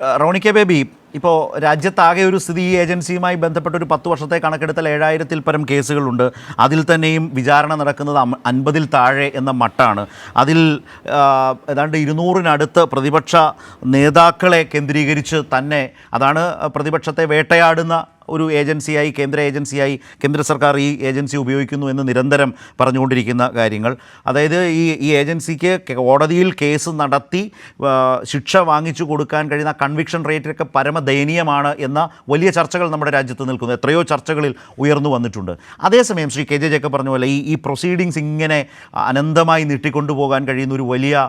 Roni K baby ഇപ്പോൾ രാജ്യത്താകെ ഒരു സ്ഥിതി ഈ ഏജൻസിയുമായി ബന്ധപ്പെട്ട ഒരു പത്ത് വർഷത്തെ കണക്കെടുത്താൽ ഏഴായിരത്തിൽ പരം കേസുകളുണ്ട്. അതിൽ തന്നെയും വിചാരണ നടക്കുന്നത് അൻപതിൽ താഴെ എന്ന മട്ടാണ്. അതിൽ ഏതാണ്ട് ഇരുന്നൂറിനടുത്ത് പ്രതിപക്ഷ നേതാക്കളെ കേന്ദ്രീകരിച്ച് തന്നെ അതാണ് പ്രതിപക്ഷത്തെ വേട്ടയാടുന്ന ഒരു ഏജൻസിയായി കേന്ദ്ര ഏജൻസിയായി കേന്ദ്ര സർക്കാർ ഈ ഏജൻസി ഉപയോഗിക്കുന്നു എന്ന് നിരന്തരം പറഞ്ഞുകൊണ്ടിരിക്കുന്ന കാര്യങ്ങൾ. അതായത് ഈ ഈ ഏജൻസിക്ക് കോടതിയിൽ കേസ് നടത്തി ശിക്ഷ വാങ്ങിച്ചു കൊടുക്കാൻ കഴിയുന്ന കൺവിക്ഷൻ റേറ്റൊക്കെ പരമദയനീയമാണ് എന്ന വലിയ ചർച്ചകൾ നമ്മുടെ രാജ്യത്ത് നിൽക്കുന്നു. എത്രയോ ചർച്ചകളിൽ ഉയർന്നു വന്നിട്ടുണ്ട്. അതേസമയം ശ്രീ കെ ജെ ജേക്കബ് പറഞ്ഞ പോലെ ഈ ഈ പ്രൊസീഡിങ്സ് ഇങ്ങനെ അനന്തമായി നീട്ടിക്കൊണ്ടുപോകാൻ കഴിയുന്ന ഒരു വലിയ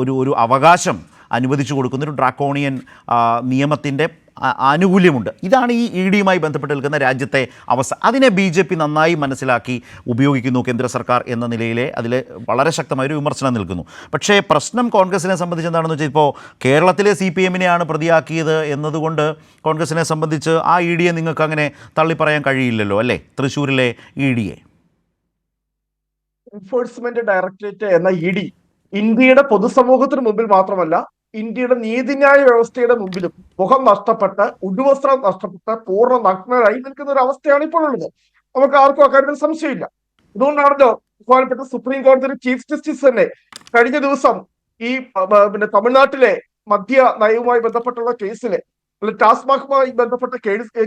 ഒരു ഒരു അവകാശം അനുവദിച്ചു കൊടുക്കുന്ന. ഒരു ഡ്രാക്കോണിയൻ നിയമത്തിന്റെ ആനുകൂല്യമുണ്ട്. ഇതാണ് ഈ ഇ ഡിയുമായി ബന്ധപ്പെട്ട് നിൽക്കുന്ന രാജ്യത്തെ അവസ്ഥ. അതിനെ ബി ജെ പി നന്നായി മനസ്സിലാക്കി ഉപയോഗിക്കുന്നു കേന്ദ്ര സർക്കാർ എന്ന നിലയിലെ അതിൽ വളരെ ശക്തമായ ഒരു വിമർശനം നിൽക്കുന്നു. പക്ഷേ പ്രശ്നം കോൺഗ്രസിനെ സംബന്ധിച്ച് എന്താണെന്ന് വെച്ചാൽ ഇപ്പോൾ കേരളത്തിലെ സി പി എമ്മിനെയാണ് പ്രതിയാക്കിയത് എന്നതുകൊണ്ട് കോൺഗ്രസിനെ സംബന്ധിച്ച് ആ ഇ ഡിയെ നിങ്ങൾക്ക് അങ്ങനെ തള്ളിപ്പറയാൻ കഴിയില്ലല്ലോ അല്ലേ? തൃശ്ശൂരിലെ ഇ ഡിയെ. എൻഫോഴ്സ്മെന്റ് ഡയറക്ടറേറ്റ് എന്ന ഇ ഡി ഇന്ത്യയുടെ പൊതുസമൂഹത്തിന് മുമ്പിൽ മാത്രമല്ല ഇന്ത്യയുടെ നീതിന്യായ വ്യവസ്ഥയുടെ മുമ്പിലും മുഖം നഷ്ടപ്പെട്ട് ഉടുവസ്ത്രം നഷ്ടപ്പെട്ട് പൂർണ നഗ്നരായി നിൽക്കുന്ന ഒരു അവസ്ഥയാണ് ഇപ്പോൾ ഉള്ളത്. നമുക്ക് ആർക്കും അക്കാര്യത്തിൽ സംശയമില്ല. അതുകൊണ്ടാണല്ലോ ബഹുമാനപ്പെട്ട സുപ്രീം കോടതിയുടെ ചീഫ് ജസ്റ്റിസ് തന്നെ കഴിഞ്ഞ ദിവസം ഈ പിന്നെ തമിഴ്നാട്ടിലെ മദ്യ നയവുമായി ബന്ധപ്പെട്ടുള്ള കേസിലെ അല്ലെ ടാസ്മാകുമായി ബന്ധപ്പെട്ട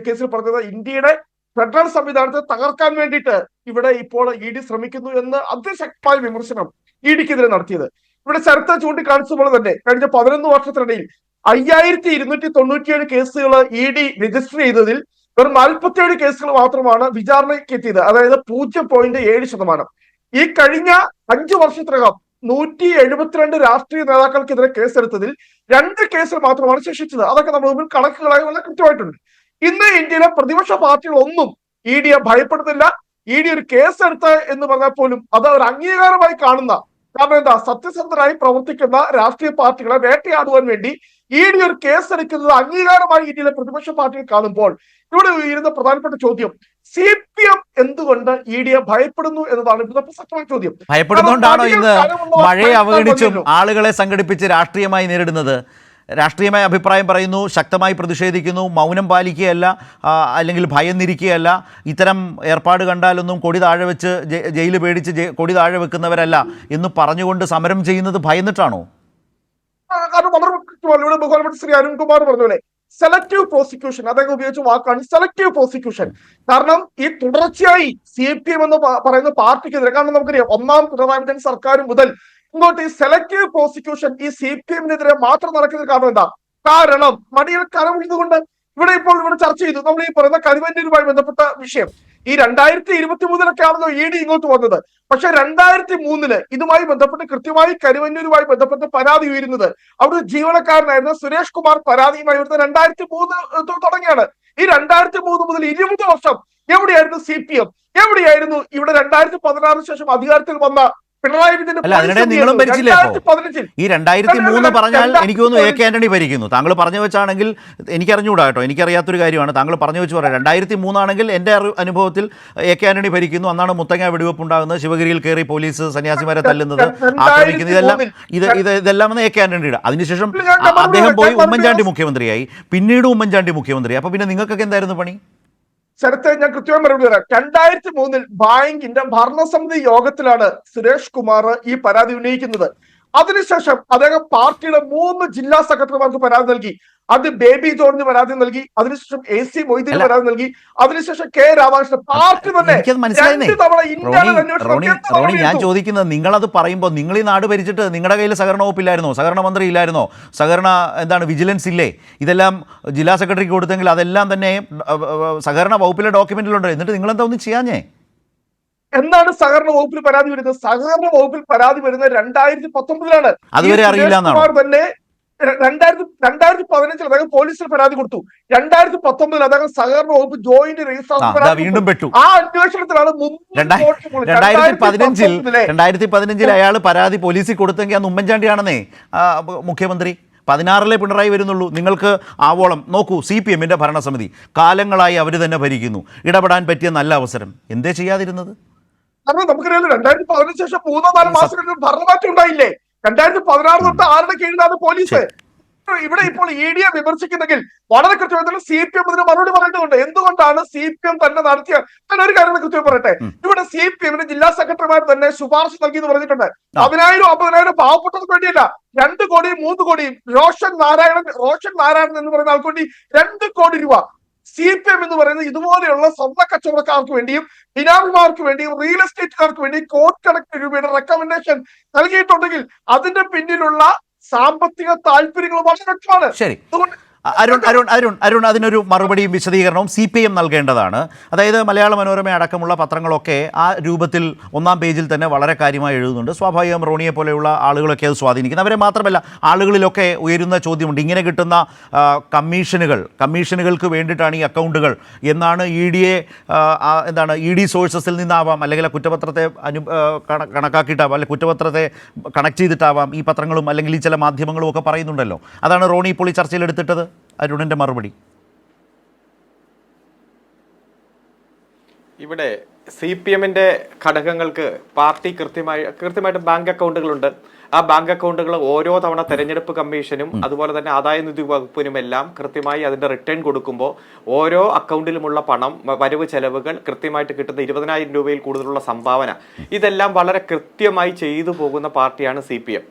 കേസിൽ പറഞ്ഞത് ഇന്ത്യയുടെ ഫെഡറൽ സംവിധാനത്തെ തകർക്കാൻ വേണ്ടിയിട്ട് ഇവിടെ ഇപ്പോൾ ഇ ഡി ശ്രമിക്കുന്നു എന്ന് അതിശക്തമായ വിമർശനം ഇ ഡിക്കെതിരെ നടത്തിയത്. ഇവിടെ ചരിത്ര ചൂണ്ടിക്കാണിച്ചതുപോലെ തന്നെ കഴിഞ്ഞ പതിനൊന്ന് വർഷത്തിനിടയിൽ അയ്യായിരത്തി ഇരുന്നൂറ്റി തൊണ്ണൂറ്റിയേഴ് കേസുകൾ ഇ ഡി രജിസ്റ്റർ ചെയ്തതിൽ വെറും നാൽപ്പത്തിയേഴ് കേസുകൾ മാത്രമാണ് വിചാരണയ്ക്ക് എത്തിയത്. അതായത് പൂജ്യം പോയിന്റ് ഏഴ് ശതമാനം. ഈ കഴിഞ്ഞ അഞ്ചു വർഷത്തിനകം നൂറ്റി എഴുപത്തിരണ്ട് രാഷ്ട്രീയ നേതാക്കൾക്കെതിരെ കേസെടുത്തതിൽ രണ്ട് കേസുകൾ മാത്രമാണ് ശേഷിച്ചത്. അതൊക്കെ നമ്മൾ മുമ്പിൽ കണക്കുകളായി വളരെ കൃത്യമായിട്ടുണ്ട്. ഇന്ന് ഇന്ത്യയിലെ പ്രതിപക്ഷ പാർട്ടികളൊന്നും ഇ ഡിയെ ഭയപ്പെടുന്നില്ല. ഇ ഡി ഒരു കേസെടുത്ത എന്ന് പറഞ്ഞാൽ പോലും അത് അവർ അംഗീകാരമായി കാണുന്ന കാരണം എന്താ സത്യസന്ധരായി പ്രവർത്തിക്കുന്ന രാഷ്ട്രീയ പാർട്ടികളെ വേട്ടയാടുവാൻ വേണ്ടി ഇ ഡി ഒരു കേസ് എടുക്കുന്നത് അംഗീകാരമായി ഇന്ത്യയിലെ പ്രതിപക്ഷ പാർട്ടികൾ കാണുമ്പോൾ ഇവിടെ ഉയരുന്ന പ്രധാനപ്പെട്ട ചോദ്യം സി പി എം എന്തുകൊണ്ട് ഇ ഡിയെ ഭയപ്പെടുന്നു എന്നതാണ് ഇവിടുത്തെ പ്രസക്തമായ ചോദ്യം. ഭയപ്പെടുന്നതുകൊണ്ടാണോ ഇന്ന് മഴയെ അവഗണിച്ചും ആളുകളെ സംഘടിപ്പിച്ച് രാഷ്ട്രീയമായി നേരിടുന്നത്? രാഷ്ട്രീയമായ അഭിപ്രായം പറയുന്നു ശക്തമായി പ്രതിഷേധിക്കുന്നു മൗനം പാലിക്കുകയല്ല അല്ലെങ്കിൽ ഭയന്നിരിക്കുകയല്ല. ഇത്തരം ഏർപ്പാട് കണ്ടാലൊന്നും കൊടി താഴെ വെച്ച് ജയിൽ പേടിച്ച് കൊടി താഴെ വെക്കുന്നവരല്ല എന്ന് പറഞ്ഞുകൊണ്ട് സമരം ചെയ്യുന്നത് ഭയന്നിട്ടാണോ? കാരണം വളരെ ബഹുമാനപ്പെട്ട ശ്രീ അരുൺകുമാർ സെലക്ടീവ് പ്രോസിക്യൂഷൻ അദ്ദേഹം ഉപയോഗിച്ച വാക്കാണ് സെലക്റ്റീവ് പ്രോസിക്യൂഷൻ കാരണം ഈ തുടർച്ചയായി സി പി എം എന്ന് പറയുന്ന പാർട്ടിക്കെതിരെ കാരണം നമുക്കറിയാം ഒന്നാം പിണറായി വിജയൻ സർക്കാർ മുതൽ ഇങ്ങോട്ട് ഈ സെലക്ടീവ് പ്രോസിക്യൂഷൻ ഈ സി പി എമ്മിനെതിരെ മാത്രം നടക്കുന്ന കാരണം എന്താ? കാരണം മടിയിൽ കരമുള്ളതുകൊണ്ട് ഇവിടെ ഇപ്പോൾ ഇവിടെ ചർച്ച ചെയ്തു. നമ്മൾ ഈ പറയുന്ന കരുവന്നൂരുമായി ബന്ധപ്പെട്ട വിഷയം. ഈ രണ്ടായിരത്തി ഇരുപത്തി മൂന്നിലൊക്കെ ആണല്ലോ ഇ ഡി ഇങ്ങോട്ട് വന്നത്. പക്ഷെ രണ്ടായിരത്തി മൂന്നിൽ ഇതുമായി ബന്ധപ്പെട്ട് കൃത്യമായി കരുവന്നൂരുമായി ബന്ധപ്പെട്ട് പരാതി ഉയരുന്നത് അവിടെ ജീവനക്കാരനായിരുന്ന സുരേഷ് കുമാർ പരാതിയുമായി വരുന്നത് രണ്ടായിരത്തി മൂന്ന് തുടങ്ങിയാണ്. ഈ രണ്ടായിരത്തി മൂന്ന് മുതൽ ഇരുപത് വർഷം എവിടെയായിരുന്നു സി പി എം? എവിടെയായിരുന്നു ഇവിടെ രണ്ടായിരത്തി പതിനാറിന് ശേഷം അധികാരത്തിൽ വന്ന പിണറായി അല്ല, അതിനിടെ നിങ്ങളും ഭരിച്ചില്ലേ ഈ രണ്ടായിരത്തി മൂന്ന് പറഞ്ഞാൽ എനിക്ക് തോന്നുന്നു എ കെ ആന്റണി ഭരിക്കുന്നു. താങ്കൾ പറഞ്ഞു വെച്ചാണെങ്കിൽ എനിക്കറിഞ്ഞൂടാ കേട്ടോ. എനിക്കറിയാത്തൊരു കാര്യമാണ്. താങ്കൾ പറഞ്ഞു വെച്ച് പറയാം. രണ്ടായിരത്തി മൂന്നാണെങ്കിൽ എന്റെ അനുഭവത്തിൽ എ കെ ആന്റണി ഭരിക്കുന്നു. അന്നാണ് മുത്തങ്ങ വെടിവെപ്പ് ഉണ്ടാകുന്നത്. ശിവഗിരിയിൽ കയറി പോലീസ് സന്യാസിമാരെ തല്ലുന്നത് ആക്രമിക്കുന്നത്. ഇതെല്ലാം ഇത് ഇത് ഇതെല്ലാം വന്ന് എ കെ ആന്റണിയുടെ. അതിനുശേഷം അദ്ദേഹം പോയി ഉമ്മൻചാണ്ടി മുഖ്യമന്ത്രിയായി. പിന്നീട് ഉമ്മൻചാണ്ടി മുഖ്യമന്ത്രി അപ്പോൾ പിന്നെ നിങ്ങൾക്കൊക്കെ എന്തായിരുന്നു പണി? ശരത്തെ ഞാൻ കൃത്യമായി മറുപടി തരാം. രണ്ടായിരത്തി മൂന്നിൽ ബാങ്കിന്റെ ഭരണസമിതി യോഗത്തിലാണ് സുരേഷ് കുമാർ ഈ പരാതി ഉന്നയിക്കുന്നത്. അതിനുശേഷം അദ്ദേഹം പാർട്ടിയുടെ മൂന്ന് ജില്ലാ സെക്രട്ടറിമാർക്ക് പരാതി നൽകി. അത് ബേബി ജോർജിന് പരാതി നൽകി. അതിനുശേഷം എ സി മൊയ്തീന് അല്ല. പരാതി നൽകി. അതിനുശേഷം കെ രാമകൃഷ്ണൻ പാർട്ടി തന്നെ മനസ്സിലായി ഞാൻ? ചോദിക്കുന്നത് നിങ്ങളത് പറയുമ്പോൾ നിങ്ങൾ ഈ നാട് ഭരിച്ചിട്ട് നിങ്ങളുടെ കയ്യിൽ സഹകരണ വകുപ്പില്ലായിരുന്നോ? സഹകരണ മന്ത്രി ഇല്ലായിരുന്നോ? സഹകരണ എന്താണ് വിജിലൻസ് ഇല്ലേ? ഇതെല്ലാം ജില്ലാ സെക്രട്ടറിക്ക് കൊടുത്തെങ്കിൽ അതെല്ലാം തന്നെ സഹകരണ വകുപ്പിലെ ഡോക്യുമെന്റിലുണ്ട്. എന്നിട്ട് നിങ്ങൾ എന്താ ഒന്നും ചെയ്യാഞ്ഞേ? എന്താണ് സഹകരണ വകുപ്പിൽ പരാതി വരുന്നത്? സഹകരണ വകുപ്പിൽ പരാതി വരുന്നത് രണ്ടായിരത്തി പത്തൊമ്പതിലാണ് അതുവരെ അറിയില്ല തന്നെ രണ്ടായിരത്തി രണ്ടായിരത്തി പതിനഞ്ചിൽ അദ്ദേഹം പോലീസിൽ പരാതി കൊടുത്തു. രണ്ടായിരത്തി പത്തൊമ്പതിൽ അദ്ദേഹം സഹകരണ വകുപ്പ് ജോയിന്റ് രജിസ്ട്രാർ വീണ്ടും പെട്ടു. ആ അന്വേഷണത്തിലാണ് രണ്ടായിരത്തി പതിനഞ്ചിൽ രണ്ടായിരത്തി പതിനഞ്ചിൽ അയാൾ പരാതി പോലീസിൽ കൊടുത്തെങ്കിൽ അന്ന് ഉമ്മൻചാണ്ടിയാണെന്നേ മുഖ്യമന്ത്രി. പതിനാറിലെ പിണറായി വരുന്നുള്ളൂ. നിങ്ങൾക്ക് ആവോളം നോക്കൂ സി പി എമ്മിന്റെ ഭരണസമിതി. കാലങ്ങളായി അവർ തന്നെ ഭരിക്കുന്നു. ഇടപെടാൻ പറ്റിയ നല്ല അവസരം. എന്തേ ചെയ്യാതിരുന്നത്? കാരണം നമുക്കറിയാലോ രണ്ടായിരത്തി പതിനഞ്ച് ശേഷം മൂന്നോ നാല് മാസം കഴിഞ്ഞ ഭരണമാറ്റം ഉണ്ടായില്ലേ? രണ്ടായിരത്തി പതിനാറ് തൊട്ട് ആരുടെ കീഴിലാണ് പോലീസ്? ഇവിടെ ഇപ്പോൾ ഇ ഡിയെ വിമർശിക്കുന്നെങ്കിൽ വളരെ കൃത്യമായി സി പി എം ഇതിന് മറുപടി പറയേണ്ടതുണ്ട് എന്തുകൊണ്ടാണ് സി പി എം തന്നെ നടത്തിയ ഞാൻ ഒരു കാര്യം കൃത്യമായി പറയട്ടെ? ഇവിടെ സി പി എമ്മിന് ജില്ലാ സെക്രട്ടറിമാർ തന്നെ ശുപാർശ നൽകി എന്ന് പറഞ്ഞിട്ടുണ്ട് പതിനായിരം അമ്പതിനായിരം പാവപ്പെട്ടവർക്ക് വേണ്ടിയല്ല രണ്ട് കോടിയും മൂന്ന് കോടിയും റോഷൻ നാരായണൻ റോഷൻ നാരായണൻ എന്ന് പറയുന്ന ആൾക്ക് വേണ്ടി രണ്ട് കോടി രൂപ സി പി എം എന്ന് പറയുന്നത് ഇതുപോലെയുള്ള സ്വന്തം കച്ചവടക്കാർക്ക് വേണ്ടിയും ബിനാമിമാർക്ക് വേണ്ടിയും റിയൽ എസ്റ്റേറ്റുകാർക്ക് വേണ്ടി കോടിക്കണക്കിന് രൂപയുടെ റെക്കമെൻഡേഷൻ നൽകിയിട്ടുണ്ടെങ്കിൽ അതിന്റെ പിന്നിലുള്ള സാമ്പത്തിക താല്പര്യങ്ങൾ വളരെ വ്യക്തമാണ് അതുകൊണ്ട് അരുൺ അരുൺ അരുൺ അരുൺ അതിനൊരു മറുപടിയും വിശദീകരണവും സി പി എം നൽകേണ്ടതാണ്. അതായത് മലയാള മനോരമ അടക്കമുള്ള പത്രങ്ങളൊക്കെ ആ രൂപത്തിൽ ഒന്നാം പേജിൽ തന്നെ വളരെ കാര്യമായി എഴുതുന്നുണ്ട്. സ്വാഭാവികം റോണിയെ പോലെയുള്ള ആളുകളൊക്കെ അത് സ്വാധീനിക്കുന്നു. അവരെ മാത്രമല്ല ആളുകളിലൊക്കെ ഉയരുന്ന ചോദ്യമുണ്ട്. ഇങ്ങനെ കിട്ടുന്ന കമ്മീഷനുകൾ കമ്മീഷനുകൾക്ക് വേണ്ടിയിട്ടാണ് ഈ അക്കൗണ്ടുകൾ എന്നാണ് ഇ ഡിയെ എന്താണ് ഇ ഡി സോഴ്സസിൽ നിന്നാവാം അല്ലെങ്കിൽ ആ കുറ്റപത്രത്തെ അനു കണക്കാക്കിയിട്ടാവാം അല്ലെങ്കിൽ കുറ്റപത്രത്തെ കണക്ട് ചെയ്തിട്ടാവാം ഈ പത്രങ്ങളും അല്ലെങ്കിൽ ഈ ചില മാധ്യമങ്ങളും ഒക്കെ പറയുന്നുണ്ടല്ലോ. അതാണ് റോണി ഇപ്പോൾ ഈ ചർച്ചയിൽ എടുത്തിട്ടത്. അരുണിന്റെ മറുപടി. ഇവിടെ സി പി എമ്മിന്റെ ഘടകങ്ങൾക്ക് പാർട്ടി കൃത്യമായി കൃത്യമായിട്ട് ബാങ്ക് അക്കൗണ്ടുകളുണ്ട്. ആ ബാങ്ക് അക്കൗണ്ടുകൾ ഓരോ തവണ തെരഞ്ഞെടുപ്പ് കമ്മീഷനും അതുപോലെ തന്നെ ആദായ നികുതി വകുപ്പിനും എല്ലാം കൃത്യമായി അതിന്റെ റിട്ടേൺ കൊടുക്കുമ്പോൾ ഓരോ അക്കൗണ്ടിലുമുള്ള പണം വരവ് ചെലവുകൾ കൃത്യമായിട്ട് കിട്ടുന്ന ഇരുപതിനായിരം രൂപയിൽ കൂടുതലുള്ള സംഭാവന. ഇതെല്ലാം വളരെ കൃത്യമായി ചെയ്തു പോകുന്ന പാർട്ടിയാണ് സി പി എം.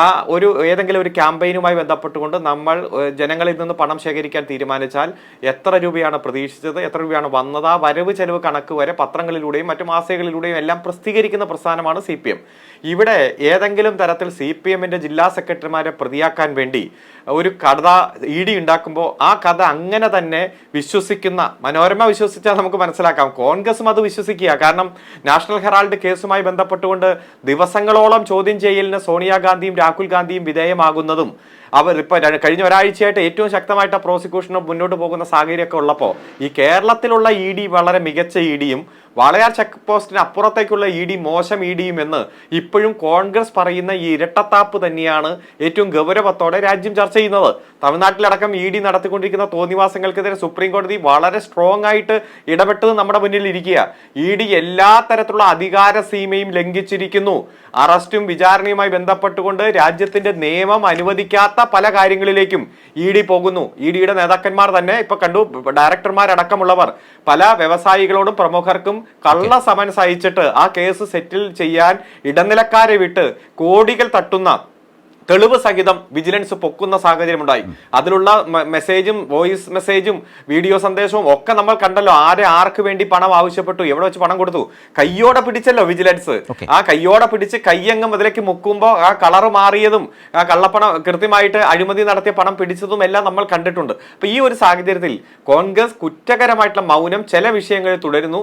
ആ ഒരു ഏതെങ്കിലും ഒരു ക്യാമ്പയിനുമായി ബന്ധപ്പെട്ടുകൊണ്ട് നമ്മൾ ജനങ്ങളിൽ നിന്ന് പണം ശേഖരിക്കാൻ തീരുമാനിച്ചാൽ എത്ര രൂപയാണ് പ്രതീക്ഷിച്ചത് എത്ര രൂപയാണ് വന്നത് ആ വരവ് ചെലവ് കണക്ക് വരെ പത്രങ്ങളിലൂടെയും മറ്റു മാസികകളിലൂടെയും എല്ലാം പ്രസിദ്ധീകരിക്കുന്ന പ്രസ്ഥാനമാണ് സി പി എം. ഇവിടെ ഏതെങ്കിലും തരത്തിൽ സി പി എമ്മിന്റെ ജില്ലാ സെക്രട്ടറിമാരെ പ്രതിയാക്കാൻ വേണ്ടി ഒരു കഥ ഇ ഡി ഉണ്ടാക്കുമ്പോൾ ആ കഥ അങ്ങനെ തന്നെ വിശ്വസിക്കുന്ന മനോരമ വിശ്വസിച്ചാൽ നമുക്ക് മനസ്സിലാക്കാം. കോൺഗ്രസും അത് വിശ്വസിക്കുക. കാരണം നാഷണൽ ഹെറാൾഡ് കേസുമായി ബന്ധപ്പെട്ടുകൊണ്ട് ദിവസങ്ങളോളം ചോദ്യം ചെയ്യലിന് സോണിയാഗാന്ധിയും രാഹുൽ ഗാന്ധിയും വിധേയമാകുന്നതും അവർ ഇപ്പൊ കഴിഞ്ഞ ഒരാഴ്ചയായിട്ട് ഏറ്റവും ശക്തമായിട്ട് പ്രോസിക്യൂഷന് മുന്നോട്ട് പോകുന്ന സാഹചര്യമൊക്കെ ഉള്ളപ്പോൾ ഈ കേരളത്തിലുള്ള ഇ ഡി വളരെ മികച്ച ഇ ഡിയും വാളയാർ ചെക്ക് പോസ്റ്റിന് അപ്പുറത്തേക്കുള്ള ഇ ഡി മോശം ഇ ഡിയും എന്ന് ഇപ്പോഴും കോൺഗ്രസ് പറയുന്ന ഈ ഇരട്ടത്താപ്പ് തന്നെയാണ് ഏറ്റവും ഗൗരവത്തോടെ രാജ്യം ചർച്ച ചെയ്യുന്നത്. തമിഴ്നാട്ടിലടക്കം ഇ ഡി നടത്തിക്കൊണ്ടിരിക്കുന്ന തോന്നിവാസങ്ങൾക്കെതിരെ സുപ്രീം കോടതി വളരെ സ്ട്രോങ് ആയിട്ട് ഇടപെട്ടത് നമ്മുടെ മുന്നിൽ ഇരിക്കുക ഇ ഡി എല്ലാ തരത്തിലുള്ള അധികാര സീമയും ലംഘിച്ചിരിക്കുന്നു. അറസ്റ്റും വിചാരണയുമായി ബന്ധപ്പെട്ടുകൊണ്ട് രാജ്യത്തിന്റെ നിയമം അനുവദിക്കാത്ത പല കാര്യങ്ങളിലേക്കും ഇ ഡി പോകുന്നു. ഇ ഡിയുടെ നേതാക്കന്മാർ തന്നെ ഇപ്പൊ കണ്ടു ഡയറക്ടർമാരടക്കമുള്ളവർ. പല വ്യവസായികളോടും പ്രമുഖർക്കും കള്ള സമൻസ് അയച്ചിട്ട് ആ കേസ് സെറ്റിൽ ചെയ്യാൻ ഇടനിലക്കാരെ വിട്ട് കോടികൾ തട്ടുന്ന തെളിവ് സഹിതം വിജിലൻസ് പൊക്കുന്ന സാഹചര്യമുണ്ടായി. അതിലുള്ള മെസ്സേജും വോയിസ് മെസ്സേജും വീഡിയോ സന്ദേശവും ഒക്കെ നമ്മൾ കണ്ടല്ലോ. ആരെ ആർക്ക് വേണ്ടി പണം ആവശ്യപ്പെട്ടു? എവിടെ വെച്ച് പണം കൊടുത്തു? കയ്യോടെ പിടിച്ചല്ലോ വിജിലൻസ്. ആ കയ്യോടെ പിടിച്ച് കയ്യങ്ങ് മുതലേക്ക് മുക്കുമ്പോൾ ആ കളർ മാറിയതും ആ കള്ളപ്പണം കൃത്യമായിട്ട് അഴിമതി നടത്തിയ പണം പിടിച്ചതും എല്ലാം നമ്മൾ കണ്ടിട്ടുണ്ട്. അപ്പൊ ഈ ഒരു സാഹചര്യത്തിൽ കോൺഗ്രസ് കുറ്റകരമായിട്ടുള്ള മൗനം ചില വിഷയങ്ങളിൽ തുടരുന്നു.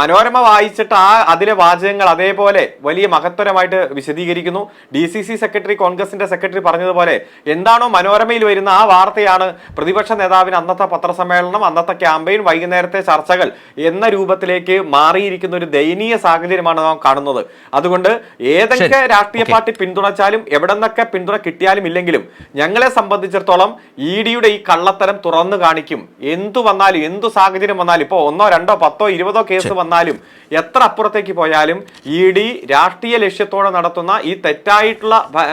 മനോരമ വായിച്ചിട്ട് ആ അതിലെ വാചകങ്ങൾ അതേപോലെ വലിയ മഹത്തരമായിട്ട് വിശദീകരിക്കുന്നു. ഡി സി സി സെക്രട്ടറി കോൺഗ്രസിന്റെ സെക്രട്ടറി പറഞ്ഞതുപോലെ എന്താണോ മനോരമയിൽ വരുന്ന ആ വാർത്തയാണ് പ്രതിപക്ഷ നേതാവിന് അന്നത്തെ പത്രസമ്മേളനം അന്നത്തെ ക്യാമ്പയിൻ വൈകുന്നേരത്തെ ചർച്ചകൾ എന്ന രൂപത്തിലേക്ക് മാറിയിരിക്കുന്ന ഒരു ദയനീയ സാഹചര്യമാണ് നാം കാണുന്നത്. അതുകൊണ്ട് ഏതൊക്കെ രാഷ്ട്രീയ പാർട്ടി പിന്തുണച്ചാലും എവിടെ നിന്നൊക്കെ പിന്തുണ കിട്ടിയാലും ഇല്ലെങ്കിലും ഞങ്ങളെ സംബന്ധിച്ചിടത്തോളം ഇ ഡിയുടെ ഈ കള്ളത്തരം തുറന്നു കാണിക്കും. എന്തു വന്നാലും എന്തു സാഹചര്യം വന്നാലും ഇപ്പോ ഒന്നോ രണ്ടോ പത്തോ ഇരുപതോ കേസ് വന്നാലും എത്ര അപ്പുറത്തേക്ക് പോയാലും ഇ ഡി രാഷ്ട്രീയ ലക്ഷ്യത്തോടെ നടത്തുന്ന ഈ തെറ്റായിട്ടുള്ള ഭ-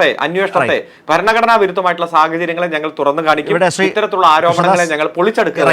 ക്രമത്തെ അന്വേഷണത്തെ ഭരണഘടനാ വിരുദ്ധമായിട്ടുള്ള സാഹചര്യങ്ങളെ ഞങ്ങൾ തുറന്നു കാണിക്കും. ഇത്തരത്തിലുള്ള ആരോപണങ്ങളെ ഞങ്ങൾ പൊളിച്ചെടുക്കുക